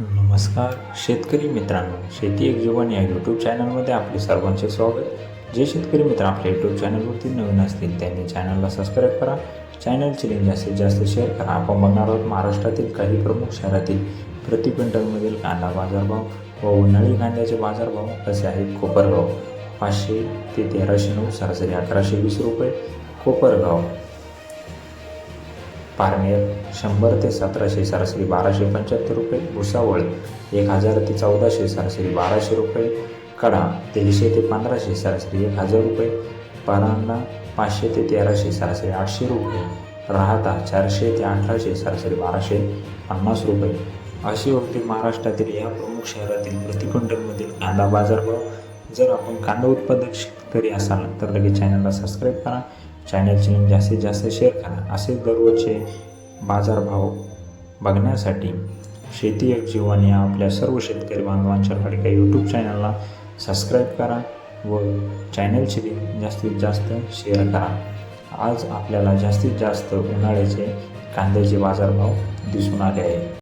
नमस्कार शेतकरी मित्रांनो. शेती एक जीवन या यूट्यूब चॅनलमध्ये आपले सर्वांचे स्वागत. जे शेतकरी मित्र आपल्या यूट्यूब चॅनलवरती नवीन असतील त्यांनी चॅनलला सबस्क्राईब करा. चॅनलची लिंक जास्तीत जास्त शेअर करा. आपण बघणार आहोत महाराष्ट्रातील काही प्रमुख शहरातील प्रति क्विंटलमधील कांदा बाजारभाव व उन्हाळी कांद्याचे बाजारभाव कसे आहेत? कोपरगाव पाचशे ते तेराशे नऊ सरासरी अकराशे वीस रुपये. कोपरगाव पारनेर शंभर ते सतराशे सरासरी बाराशे पंच्याहत्तर रुपये. भुसावळ एक हजार ते चौदाशे सरासरी बाराशे रुपये. कडा तेवीसशे ते पंधराशे सरासरी एक हजार रुपये. परांना पाचशे ते तेराशे सरासरी आठशे रुपये. राहता चारशे ते अठराशे सरासरी बाराशे पन्नास रुपये. अशी होती महाराष्ट्रातील या प्रमुख शहरातील प्रति क्विंटलमधील कांदा बाजारभाव. जर आपण कांदा उत्पादक शेतकरी असाल तर लगेच चॅनलला सबस्क्राईब करा. चॅनलची लिंक जास्तीत जास्त शेअर करा. असे दररोजचे बाजारभाव बघण्यासाठी शेती एक जीवन या आपल्या सर्व शेतकरी बांधवांच्या लाडक्या यूट्यूब चॅनलला सबस्क्राईब करा व चॅनलची लिंक जास्तीत जास्त शेअर करा. आज आपल्याला जास्तीत जास्त उन्हाळ्याचे कांद्याचे बाजारभाव दिसून आले आहे